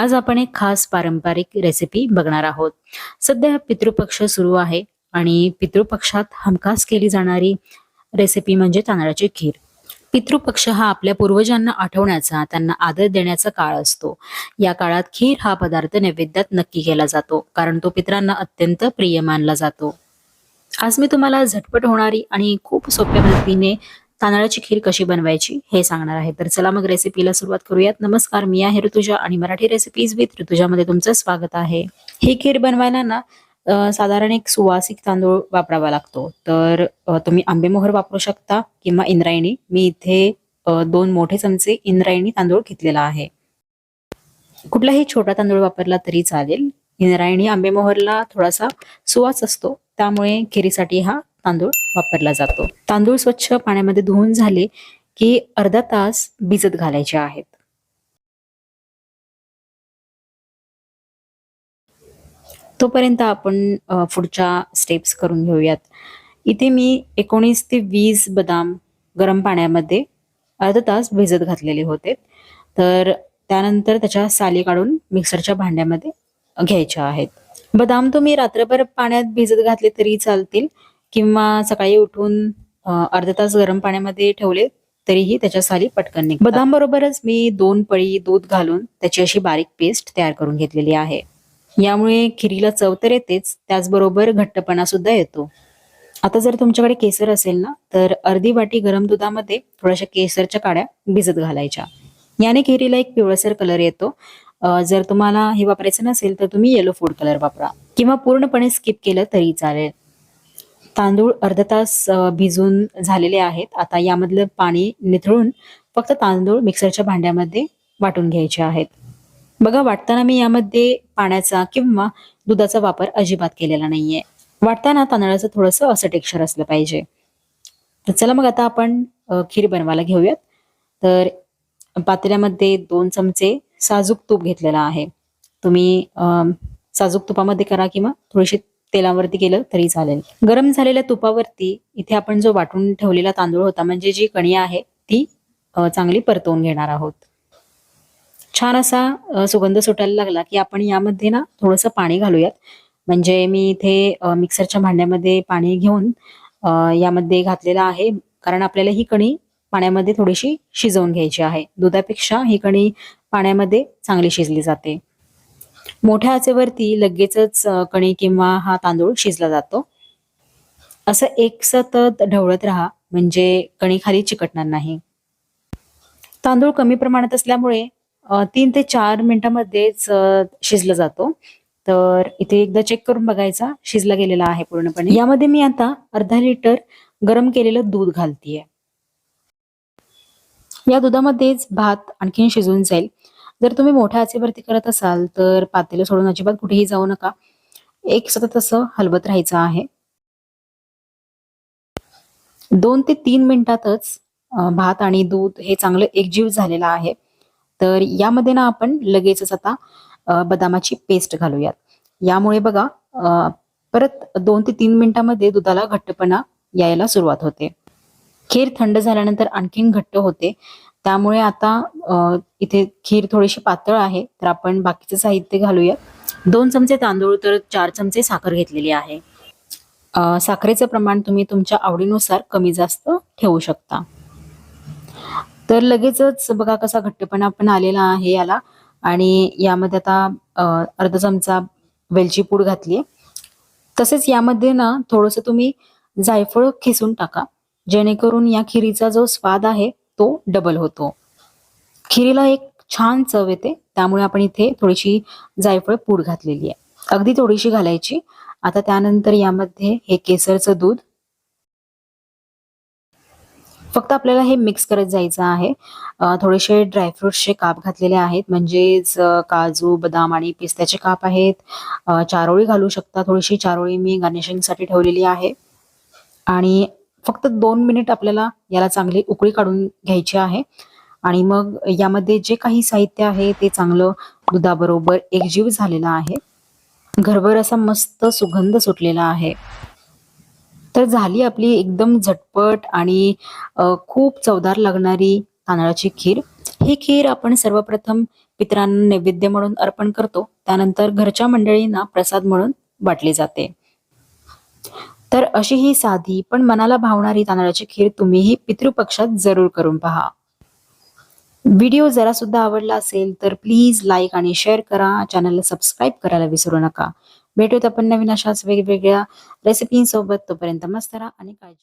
आज आपण एक खास पारंपरिक रेसिपी बघणार आहोत. सध्या पितृपक्ष सुरू आहे आणि पितृपक्षात हमखास केली जाणारी रेसिपी म्हणजे तांदळाची खीर. पितृपक्ष हा आपल्या पूर्वजांना आठवण्याचा त्यांना आदर देण्याचा काळ असतो. या काळात खीर हा पदार्थ नैवेद्यात नक्की केला जातो कारण तो पितरांना अत्यंत प्रिय मानला जातो. आज मी तुम्हाला झटपट होणारी आणि खूप सोप्या पद्धतीने तांदळाची खीर कशी बनवायची हे सांगणार आहे. तर चला मग रेसिपीला सुरुवात करूयात. नमस्कार मी आहे ऋतुजा आणि मराठी रेसिपीज विथ ऋतुजामध्ये तुमचं स्वागत आहे. ही खीर बनवायला ना साधारण एक सुवासिक तांदूळ वापरावा लागतो. तर तुम्ही आंबेमोहर वापरू शकता किंवा इंद्रायणी. मी इथे दोन मोठे चमचे इंद्रायणी तांदूळ घेतलेला आहे. कुठलाही छोटा तांदूळ वापरला तरी चालेल. इंद्रायणी आंबेमोहरला थोडासा सुवास असतो. त्यामुळे खिरीसाठी हा तांदूळ वापरला जातो. तांदूळ स्वच्छ पाण्यामध्ये धुवून झाले की अर्धा तास भिजत घालायचे आहेत. तोपर्यंत आपण पुढच्या स्टेप्स करून घेऊयात. इथे मी एकोणीस ते वीस बदाम गरम पाण्यामध्ये अर्धा तास भिजत घातलेले होते. तर त्यानंतर त्याच्या साली काढून मिक्सरच्या भांड्यामध्ये घ्यायच्या आहेत. बदाम तुम्ही रात्रभर पाण्यात भिजत घातले तरी चालतील. किंवा सकाळी उठून अर्धा तास गरम पाण्यामध्ये ठेवले तरीही त्याच्या साली पटकन निघ बदाम बरोबरच मी दोन पळी दूध घालून त्याची अशी बारीक पेस्ट तयार करून घेतलेली आहे. यामुळे खिरीला चव तर येतेच त्याचबरोबर घट्टपणा सुद्धा येतो. आता जर तुमच्याकडे केसर असेल ना तर अर्धी वाटी गरम दुधामध्ये थोड्याशा केसरच्या काड्या भिजत घालायच्या. याने खिरीला एक पिवळसर कलर येतो. जर तुम्हाला हे वापरायचं नसेल तर तुम्ही येलो फूड कलर वापरा. किंवा पूर्णपणे स्किप केलं तरी चालेल. तांदूळ अर्धा तास भिजून झालेले आहेत. आता यामधलं पाणी निथळून फक्त तांदूळ मिक्सरच्या भांड्यामध्ये वाटून घ्यायचे आहेत. बघा वाटताना मी यामध्ये पाण्याचा किंवा दुधाचा वापर अजिबात केलेला नाहीये. वाटताना तांदळाचं थोडंसं असं टेक्स्चर असलं पाहिजे. तर चला मग आता आपण खीर बनवायला घेऊयात. तर पातेल्यामध्ये दोन चमचे साजूक तूप घेतलेला आहे. तुम्ही साजूक तुपामध्ये करा किंवा थोडीशी तेलावरती केलं तरी चालेल. गरम झालेल्या तुपावरती इथे आपण जो वाटून ठेवलेला तांदूळ होता म्हणजे जी कणी आहे ती चांगली परतवून घेणार आहोत. छान असा सुगंध सुटायला लागला की आपण यामध्ये ना थोडंसं पाणी घालूयात. म्हणजे मी इथे मिक्सरच्या भांड्यामध्ये पाणी घेऊन यामध्ये घातलेलं आहे. कारण आपल्याला ही कणी पाण्यामध्ये थोडीशी शिजवून घ्यायची आहे. दुधापेक्षा ही कणी पाण्यामध्ये चांगली शिजली जाते. मोठ्या आचेवरती लगेचच कणी किंवा हा तांदूळ शिजला जातो. असं एक सतत ढवळत राहा म्हणजे कणी खाली चिकटणार नाही. तांदूळ कमी प्रमाणात असल्यामुळे तीन ते चार मिनिटांमध्येच शिजला जातो. तर इथे एकदा चेक करून बघायचा शिजला गेलेला आहे पूर्णपणे. यामध्ये मी आता अर्धा लिटर गरम केलेलं दूध घालतीये. या दुधामध्येच भात आणखीन शिजून जाईल. जर तुम्ही मोठ्या आचेवरती करत असाल तर पातेलं सोडून अजिबात कुठेही जाऊ नका. एक सतत असं हलवत राहायचं आहे. दोन ते तीन मिनिटातच भात आणि दूध हे चांगलं एकजीव झालेलं आहे. तर यामध्ये ना आपण लगेचच आता बदामाची पेस्ट घालूयात. यामुळे बघा परत दोन ते तीन मिनिटांमध्ये दुधाला घट्टपणा यायला सुरुवात होते. खीर थंड झाल्यानंतर आणखीन घट्ट होते. त्यामुळे आता इथे खीर थोडीशी पातळ आहे तर आपण बाकीचं साहित्य घालूया. दोन चमचे तांदूळ तर चार चमचे साखर घेतलेली आहे. साखरेचं प्रमाण तुम्ही तुमच्या आवडीनुसार कमी जास्त ठेवू शकता. तर लगेचच बघा कसा घट्टपणा पण आलेला आहे याला. आणि यामध्ये आता अर्ध अर्धा चमचा वेलची पूड घातली तसेच यामध्ये ना थोडंसं तुम्ही जायफळ खिसून टाका. जेणेकरून या खिरीचा जो स्वाद आहे तो डबल होतो. खिरीला एक छान चव येते त्यामुळे आपण इथे थोडीशी जायफळ पूड घातलेली आहे. अगदी थोडीशी घालायची. आता त्यानंतर यामध्ये हे केसरचं दूध. फक्त आपल्याला हे मिक्स करत जायचं आहे. थोडेसे ड्रायफ्रुट्सचे काप घातलेले आहेत म्हणजेच काजू बदाम आणि पिस्त्याचे काप आहेत. चारोळी घालू शकता. थोडीशी चारोळी मी गार्निशिंगसाठी ठेवलेली आहे. आणि फक्त दोन मिनिट आपल्याला याला चांगली उकळी काढून घ्यायची आहे. आणि मग यामध्ये जे काही साहित्य आहे ते चांगलं दुधाबरोबर एकजीव झालेलं आहे. घरभर असा मस्त सुगंध सुटलेला आहे. तर झाली आपली एकदम झटपट आणि खूप चवदार लागणारी तांदळाची खीर. ही खीर आपण सर्वप्रथम पितरांना नैवेद्य म्हणून अर्पण करतो. त्यानंतर घरच्या मंडळींना प्रसाद म्हणून वाटली जाते. तर अशी ही साधी पण मनाला भावणारी तांदळाची खीर तुम्हीही पितृपक्षात जरूर करून पहा. व्हिडिओ जरा सुद्धा आवडला असेल तर प्लीज लाईक आणि शेअर करा. चॅनलला सबस्क्राईब करायला विसरू नका. भेटूत आपण नवीन अशाच वेगवेगळ्या रेसिपींसोबत. तोपर्यंत मस्त राहा आणि काळजी